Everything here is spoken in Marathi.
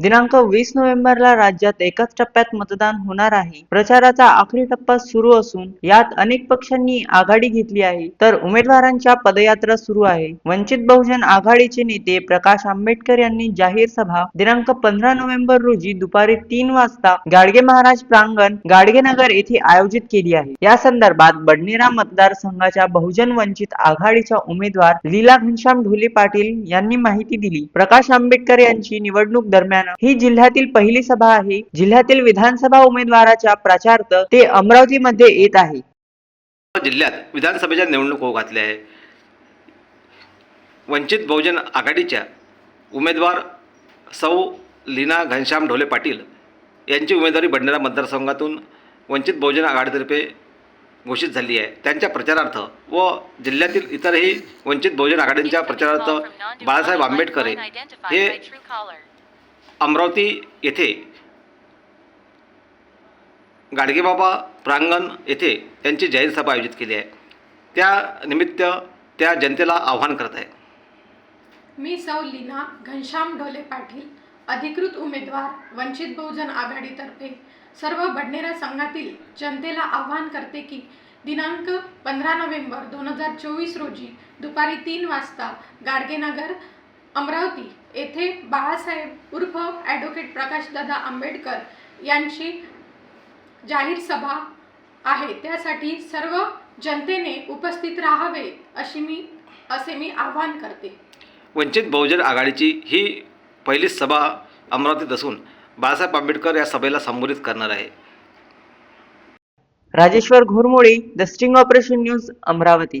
दिनांक वीस नोव्हेंबरला राज्यात एकाच टप्प्यात मतदान होणार आहे. प्रचाराचा आखरी टप्पा सुरू असून यात अनेक पक्षांनी आघाडी घेतली आहे. तर उमेदवारांच्या पदयात्रा सुरू आहे. वंचित बहुजन आघाडीचे नेते प्रकाश आंबेडकर यांनी जाहीर सभा दिनांक पंधरा नोव्हेंबर रोजी दुपारी तीन वाजता गाडगे महाराज प्रांगण गाडगेनगर येथे आयोजित केली आहे. या संदर्भात बडनेरा मतदारसंघाच्या बहुजन वंचित आघाडीच्या उमेदवार लीला घनश्याम ढोले पाटील यांनी माहिती दिली. प्रकाश आंबेडकर यांची निवडणूक दरम्यान ही जिल्ह्यातील पहिली सभा आहे. जिल्ह्यातील विधानसभा उमेदवाराच्या प्रचारार्थ ते अमरावतीमध्ये येत आहे. जिल्ह्यात विधानसभेच्या निवडणूक होऊ घातल्या आहे. वंचित बहुजन आघाडीच्या उमेदवार सौ लीना घनश्याम ढोले पाटील यांची उमेदवारी बडनेरा मतदारसंघातून वंचित बहुजन आघाडीतर्फे घोषित झाली आहे. त्यांच्या प्रचारार्थ व जिल्ह्यातील इतरही वंचित बहुजन आघाडींच्या प्रचारार्थ बाळासाहेब आंबेडकर हे अमरावती येथे गाडगेबाबा प्रांगण येथे त्यांची जाहीर सभा आयोजित केली आहे. त्या निमित्त त्या जनतेला आव्हान करत आहे. मी सौ लीना घनश्याम ढोले पाटील अधिकृत उमेदवार वंचित बहुजन आघाडीतर्फे सर्व बडनेरा संघातील जनतेला आवाहन करते की दिनांक पंधरा नोव्हेंबर दोन हजार चोवीस रोजी दुपारी तीन वाजता गाडगेनगर अमरावती येथे बाळासाहेब उर्फ ॲडव्होकेट प्रकाशदादा आंबेडकर यांची जाहीर सभा आहे. त्यासाठी सर्व जनतेने उपस्थित राहावे अशी मी असे मी आवाहन करते. वंचित बहुजन आघाडीची ही पहिलीच सभा अमरावतीत असून बाळासाहेब आंबेडकर या सभेला संबोधित करणार आहे. Rajeshwar Ghormode the sting operation news Amravati.